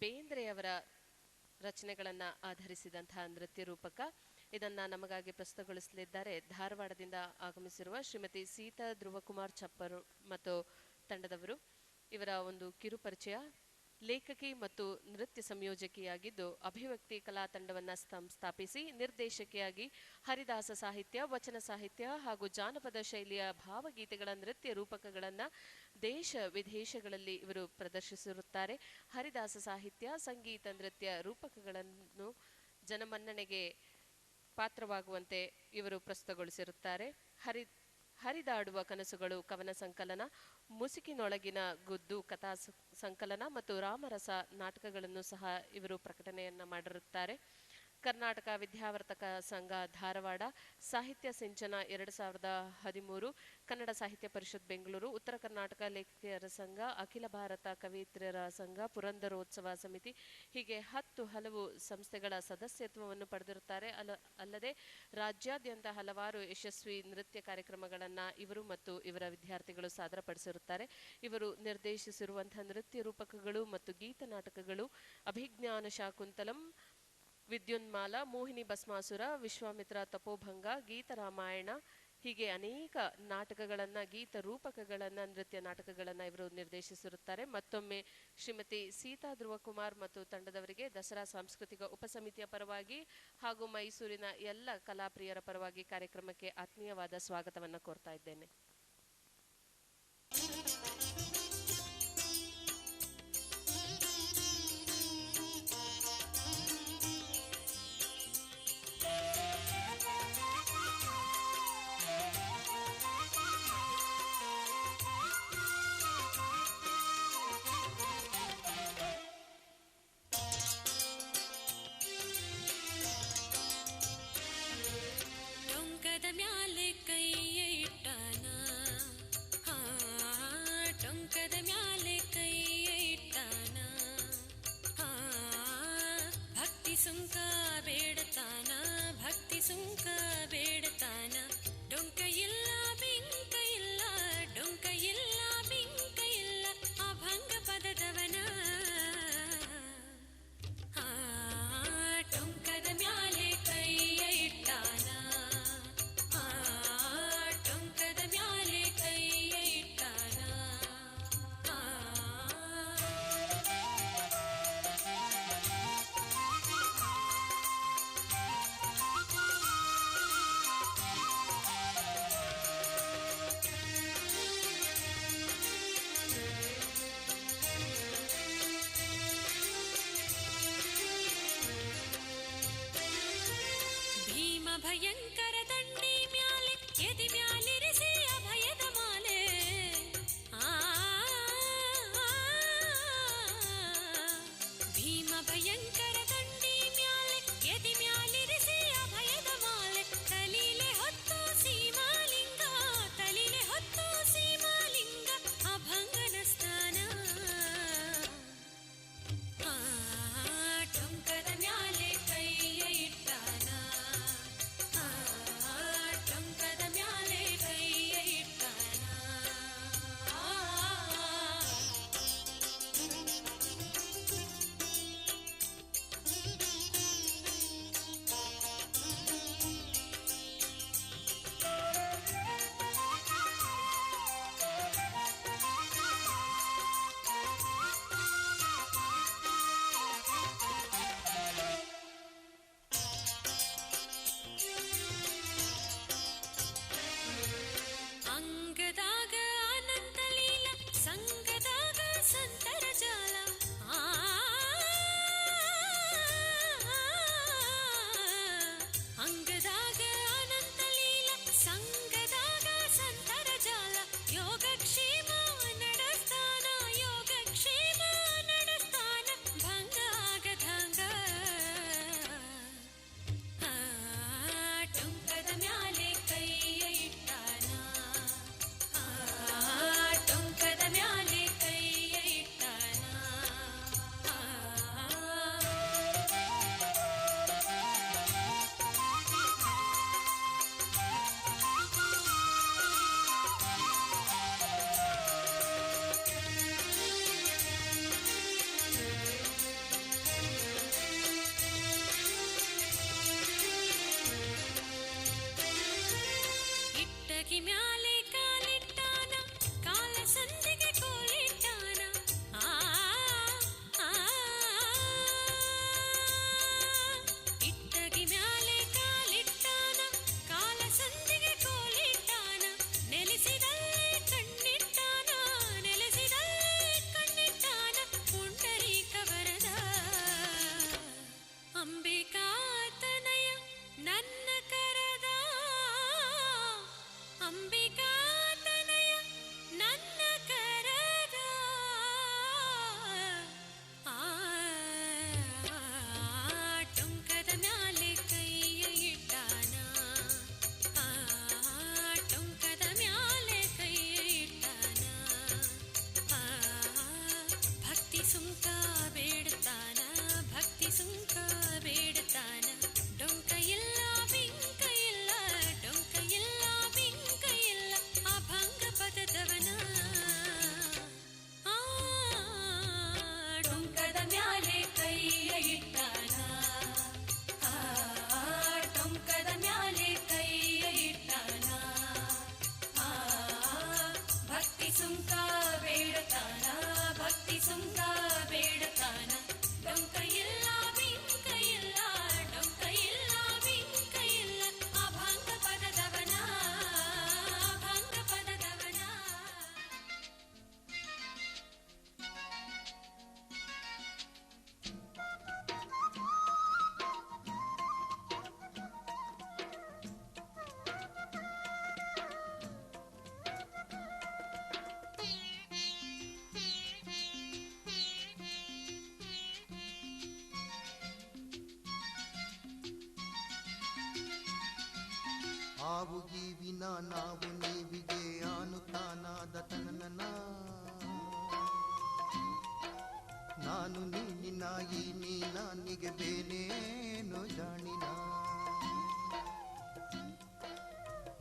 ಬೇಂದ್ರೆಯವರ ರಚನೆಗಳನ್ನ ಆಧರಿಸಿದಂತಹ ನೃತ್ಯ ರೂಪಕ. ಇದನ್ನ ನಮಗಾಗಿ ಪ್ರಸ್ತುತಗೊಳಿಸಲಿದ್ದಾರೆ. ಧಾರವಾಡದಿಂದ ಆಗಮಿಸಿರುವ ಶ್ರೀಮತಿ ಸೀತಾ ಧ್ರುವಕುಮಾರ್ ಚಪ್ಪರು ಮತ್ತು ತಂಡದವರು. ಇವರ ಒಂದು ಕಿರು ಪರಿಚಯ ಲೇಖಕಿ ಮತ್ತು ನೃತ್ಯ ಸಂಯೋಜಕಿಯಾಗಿದ್ದು ಅಭಿವ್ಯಕ್ತಿ ಕಲಾ ತಂಡವನ್ನು ಸ್ಥಂ- ಸ್ಥಾಪಿಸಿ ನಿರ್ದೇಶಕಿಯಾಗಿ ಹರಿದಾಸ ಸಾಹಿತ್ಯ, ವಚನ ಸಾಹಿತ್ಯ ಹಾಗೂ ಜಾನಪದ ಶೈಲಿಯ ಭಾವಗೀತೆಗಳ ನೃತ್ಯ ರೂಪಕಗಳನ್ನು ದೇಶ ವಿದೇಶಗಳಲ್ಲಿ ಇವರು ಪ್ರದರ್ಶಿಸಿರುತ್ತಾರೆ. ಹರಿದಾಸ ಸಾಹಿತ್ಯ, ಸಂಗೀತ ನೃತ್ಯ ರೂಪಕಗಳನ್ನು ಜನಮನ್ನಣೆಗೆ ಪಾತ್ರವಾಗುವಂತೆ ಇವರು ಪ್ರಸ್ತುತಗೊಳಿಸಿರುತ್ತಾರೆ. ಹರಿ ಹರಿದಾಡುವ ಕನಸುಗಳು, ಕವನ ಸಂಕಲನ, ಮುಸುಕಿನೊಳಗಿನ ಗುದ್ದು ಕಥಾ ಸಂಕಲನ ಮತ್ತು ರಾಮರಸ ನಾಟಕಗಳನ್ನು ಸಹ ಇವರು ಪ್ರಕಟಣೆಯನ್ನ ಮಾಡಿರುತ್ತಾರೆ. ಕರ್ನಾಟಕ ವಿದ್ಯಾವರ್ತಕ ಸಂಘ ಧಾರವಾಡ, ಸಾಹಿತ್ಯ ಸಿಂಚನ ಎರಡ್ ಸಾವಿರದ ಹದಿಮೂರು, ಕನ್ನಡ ಸಾಹಿತ್ಯ ಪರಿಷತ್ ಬೆಂಗಳೂರು, ಉತ್ತರ ಕರ್ನಾಟಕ ಲೇಖಕಿಯರ ಸಂಘ, ಅಖಿಲ ಭಾರತ ಕವಿತ್ರಿಯರ ಸಂಘ, ಪುರಂದರೋತ್ಸವ ಸಮಿತಿ. ಹೀಗೆ ಹತ್ತು ಹಲವು ಸಂಸ್ಥೆಗಳ ಸದಸ್ಯತ್ವವನ್ನು ಪಡೆದಿರುತ್ತಾರೆ. ಅಲ್ಲ ಅಲ್ಲದೆ ರಾಜ್ಯಾದ್ಯಂತ ಹಲವಾರು ಯಶಸ್ವಿ ನೃತ್ಯ ಕಾರ್ಯಕ್ರಮಗಳನ್ನ ಇವರು ಮತ್ತು ಇವರ ವಿದ್ಯಾರ್ಥಿಗಳು ಸಾದರಪಡಿಸಿರುತ್ತಾರೆ. ಇವರು ನಿರ್ದೇಶಿಸಿರುವಂತಹ ನೃತ್ಯ ರೂಪಕಗಳು ಮತ್ತು ಗೀತ ನಾಟಕಗಳು, ಅಭಿಜ್ಞಾನ ಶಾಕುಂತಲಂ ವಿದ್ಯುನ್ಮಾಲ, ಮೋಹಿನಿ ಭಸ್ಮಾಸುರ, ವಿಶ್ವಾಮಿತ್ರ ತಪೋಭಂಗ, ಗೀತ ರಾಮಾಯಣ, ಹೀಗೆ ಅನೇಕ ನಾಟಕಗಳನ್ನ, ಗೀತ ರೂಪಕಗಳನ್ನ, ನೃತ್ಯ ನಾಟಕಗಳನ್ನ ಇವರು ನಿರ್ದೇಶಿಸಿರುತ್ತಾರೆ. ಮತ್ತೊಮ್ಮೆ ಶ್ರೀಮತಿ ಸೀತಾ ಧ್ರುವಕುಮಾರ್ ಮತ್ತು ತಂಡದವರಿಗೆ ದಸರಾ ಸಾಂಸ್ಕೃತಿಕ ಉಪಸಮಿತಿಯ ಪರವಾಗಿ ಹಾಗೂ ಮೈಸೂರಿನ ಎಲ್ಲ ಕಲಾಪ್ರಿಯರ ಪರವಾಗಿ ಕಾರ್ಯಕ್ರಮಕ್ಕೆ ಆತ್ಮೀಯವಾದ ಸ್ವಾಗತವನ್ನು ಕೋರ್ತಾ ಇದ್ದೇನೆ. ಸುಂಕ ಬೇಡತಾನ ಭಕ್ತಿ ಸುಂಕ ಬೇಡತಾನ ಡೊಂಕ ಇಲ್ಲ பயங்க ಆವು ಗೀವಿನ ನಾವು ನೀವಿಗೆ ಅನುತಾನಾದ ತನನ ನಾನು ನೀನಿನ ನೀ ನಾನಿಗೆ ಬೇನೇನು ಜಾಣಿನ?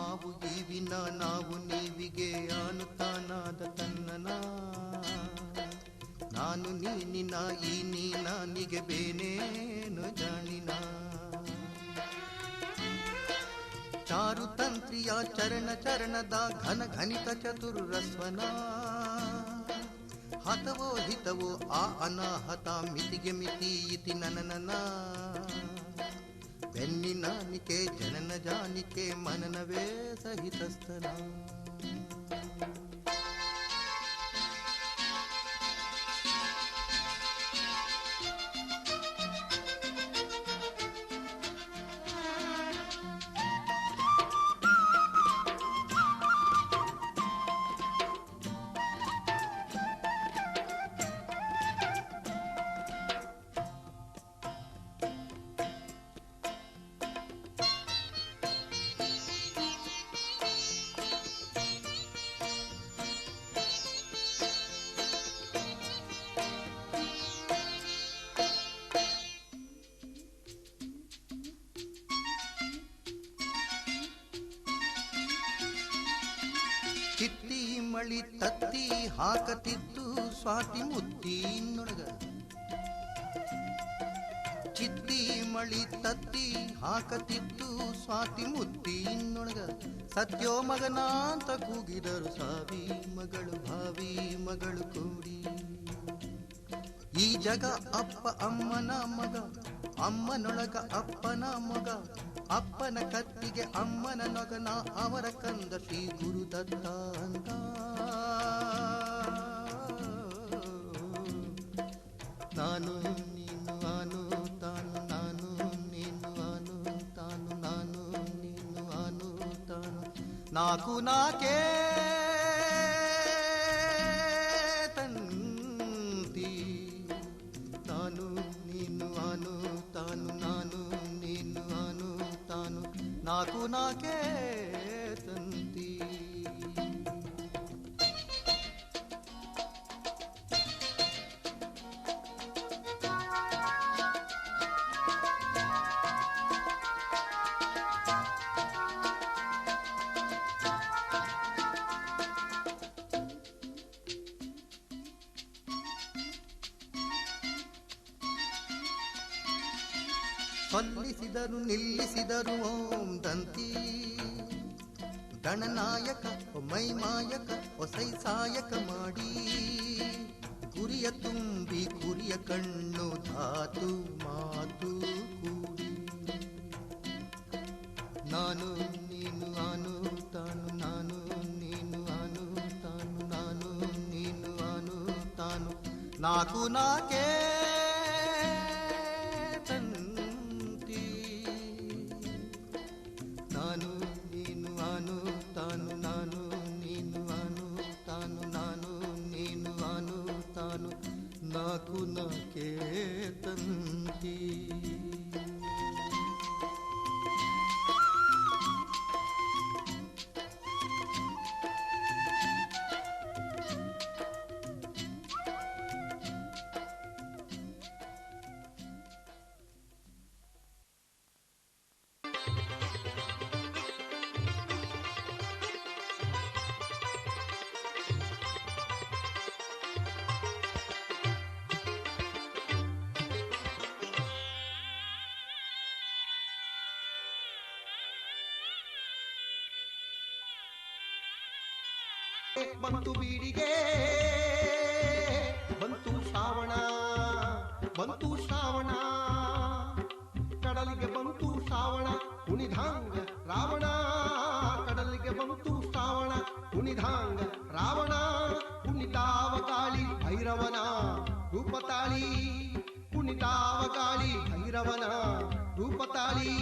ಆವು ಗೀವಿನ ನಾವು ನೀವಿಗೆ ಅನುತಾನಾದ ತನ್ನನ ನಾನು ನೀನಿನ, ಈ ನೀ ನಾನಿಗೆ ಬೇನೇನು ಜಾಣಿನ? ಚಾರುತಂತ್ರಿಯ ಚರಣ ಚರಣದ ಘನ ಘನಿತ ಚತುರ್ರಸ್ವನ ಹತವೋ ಹಿತವೋ ಆ ಅನಾಹತ ಮಿತಿಗೆ ಮಿತಿ ಇತಿ ನನನನ ಬೆನ್ನಿನಾನಿಕೆ ಜನನ ಜಾನಿಕೆ ಮನನವೇ ಸಹಿತಸ್ತನ ಮಳಿ ತತ್ತಿ ಹಾಕತಿದ್ದು ಸ್ವಾತಿ ಮುತ್ತಿನೊಳಗ ಚಿತ್ತಿ ಮಳಿ ತತ್ತಿ ಹಾಕತಿದ್ದು ಸ್ವಾತಿ ಮುತ್ತಿನೊಳಗ ಸತ್ಯೋ ಮಗನಾಂತ ಕೂಗಿದರು ಸಾವಿ ಮಗಳು, ಭಾವಿ ಮಗಳು ಕೂಡಿ. ಈ ಜಗ ಅಪ್ಪ ಅಮ್ಮನ ಮಗ, ಅಮ್ಮನೊಳಗ ಅಪ್ಪನ ಮಗ. ಅಪ್ಪನ ಕತ್ತಿಗೆ ಅಮ್ಮನ ನೊಗನ, ಅವರ ಕಂದ ಶ್ರೀ ಗುರುದತ್ತ ಅಂತ ನಾಕು ನಾಕೇ ತಂತಿ ನಾನು ನೀನು ಆನು ತಾನು ನಾನು ನೀನು ಆನು ತಾನು ನಾಕು ನಾಕೇ ಸಲ್ಲಿಸಿದರು ನಿಲ್ಲಿಸಿದರು, ಓಂ ದಂತಿ. ಗಣನಾಯಕ ಮೈಮಾಯಕ ಹೊಸೈ ಸಾಯಕ ಮಾಡಿ. ಕುರಿಯ ತುಂಬಿ, ಕುರಿಯ ಕಣ್ಣು, ಧಾತು, ಮಾತು ಕೂಡಿ. ನಾನು, ನೀನು ಆನು ತಾನು, ನಾನು, ನೀನು ಆನು ತಾನು, ನಾನು, ನೀನು ಆನು ತಾನು. ನಾಕು ನಾಕೇ ನಾಕು ನಾಕೇ ತಂತಿ ಬಂತು ಶ್ರಾವಣ. ಕಡಲಿಗೆ ಬಂತು ಶ್ರಾವಣ ಕುಣಿಧಾಂಗ ರಾವಣ. ಕಡಲಿಗೆ ಬಂತು ಶ್ರಾವಣ ಕುಣಿಧಾಂಗ ರಾವಣ. ಕುಣಿತಾವಕಾಳಿ ಭೈರವನ ರೂಪತಾಳಿ. ಕುಣಿತಾವಕಾಳಿ ಭೈರವನ ರೂಪತಾಳಿ.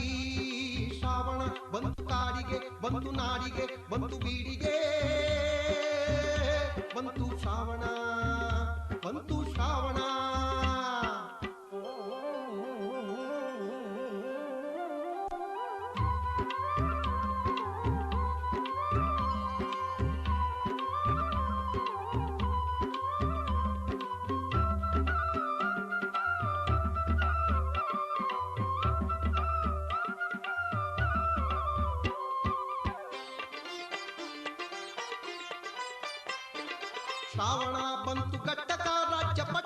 ಶ್ರಾವಣ ಬಂತು ಕಾಡಿಗೆ, ಬಂತು ನಾಡಿಗೆ, ಬಂತು ಬೀಡಿಗೆ. ಬಂತು ಶ್ರಾವಣ, ಬಂತು श्रावणा बंतु गट्टका राज्य पट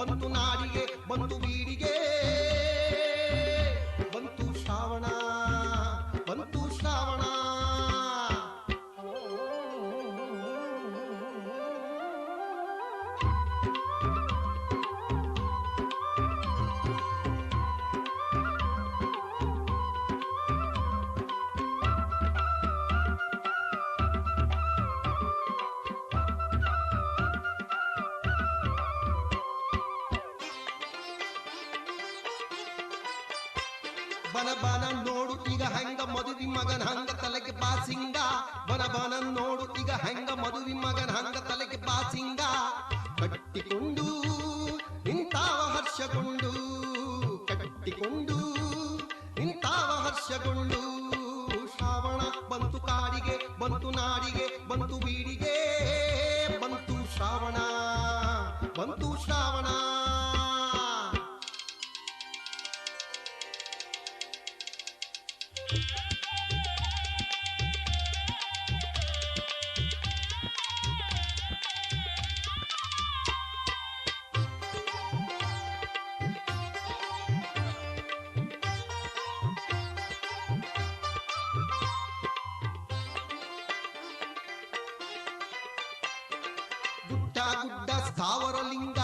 ಬಂತು ನಾಡಿಗೆ ಬಂತು ಬೀಡಿಗೆ. ಕಟ್ಟಿಕೊಂಡು ನಿಂತಾವ ಹರ್ಷಗೊಂಡು ಕಟ್ಟಿಕೊಂಡು ನಿಂತಾವ ಹರ್ಷಗೊಂಡು ಅವರ ಲಿಂಗ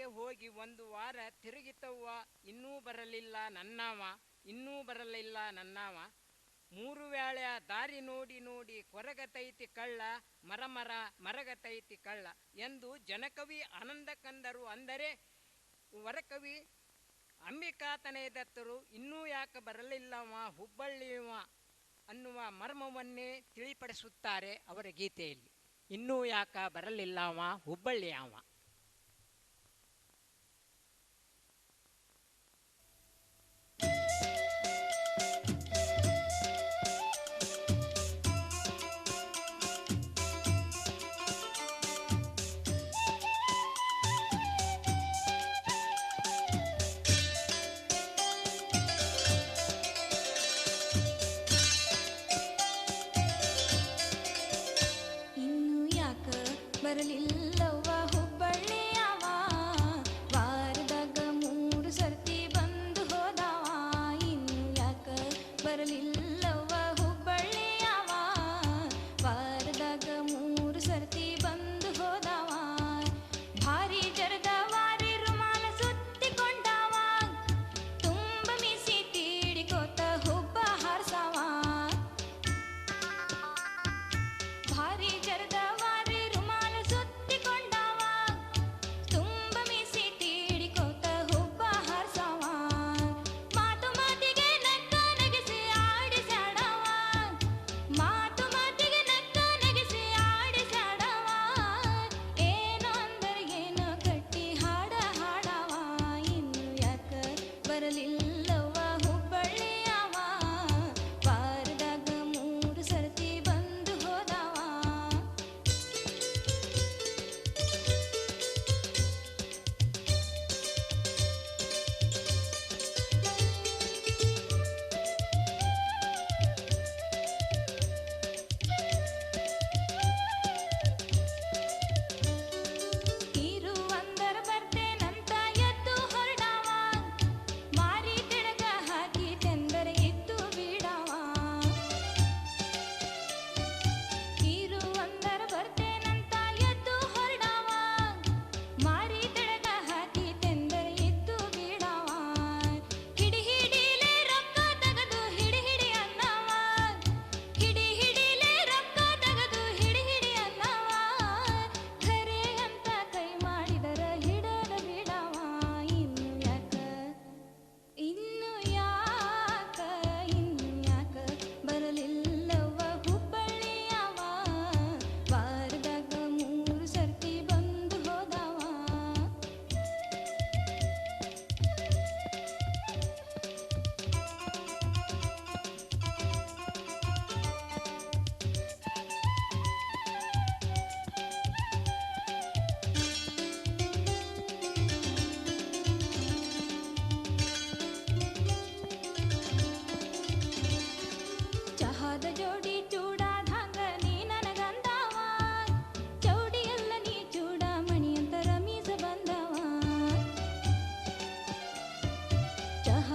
ಊರಿಗೆ ಹೋಗಿ ಒಂದು ವಾರ ತಿರುಗಿತವ್ವ, ಇನ್ನೂ ಬರಲಿಲ್ಲ ನನ್ನವ, ಇನ್ನೂ ಬರಲಿಲ್ಲ ನನ್ನವ. ಮೂರು ವೇಳೆ ದಾರಿ ನೋಡಿ ನೋಡಿ ಕೊರಗತೈತಿ ಕಳ್ಳ, ಮರಮರ ಮರಗತೈತಿ ಕಳ್ಳ ಎಂದು ಜನಕವಿ ಆನಂದ ಕಂದರು ಅಂದರೆ, ವರಕವಿ ಅಂಬಿಕಾತನೇ ದತ್ತರು ಇನ್ನೂ ಯಾಕೆ ಬರಲಿಲ್ಲವ ಹುಬ್ಬಳ್ಳಿವ ಅನ್ನುವ ಮರ್ಮವನ್ನೇ ತಿಳಿಪಡಿಸುತ್ತಾರೆ ಅವರ ಗೀತೆಯಲ್ಲಿ. ಇನ್ನೂ ಯಾಕ ಬರಲಿಲ್ಲವ ಹುಬ್ಬಳ್ಳಿಯವ.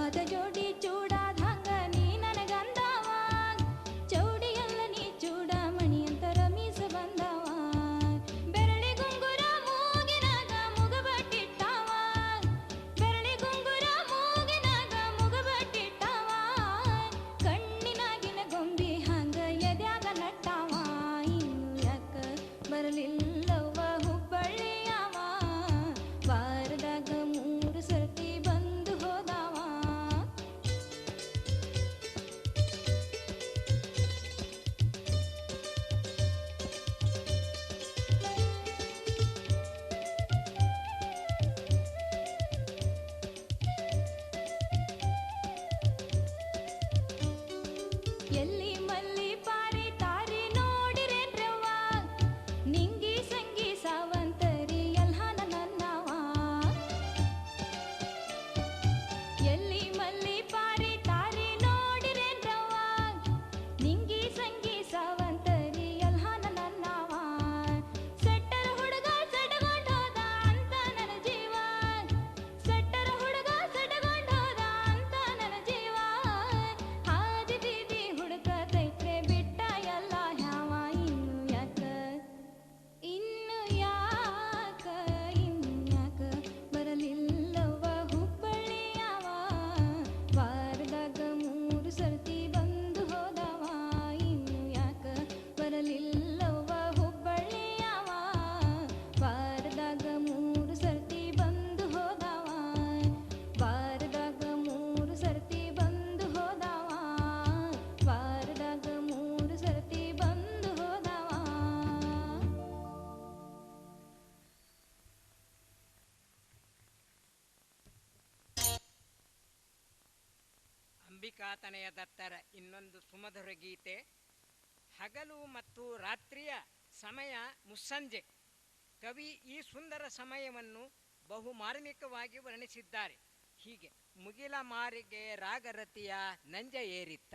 காதையோடு ಅಂಬಿಕಾತನೆಯ ದತ್ತರ ಇನ್ನೊಂದು ಸುಮಧುರ ಗೀತೆ. ಹಗಲು ಮತ್ತು ರಾತ್ರಿಯ ಸಮಯ ಮುಸ್ಸಂಜೆ. ಕವಿ ಈ ಸುಂದರ ಸಮಯವನ್ನು ಬಹು ಮಾರ್ಮಿಕವಾಗಿ ವರ್ಣಿಸಿದ್ದಾರೆ. ಹೀಗೆ ಮುಗಿಲ ಮಾರಿಗೆ ರಾಗರತಿಯ ನಂಜ ಏರಿತ್ತ.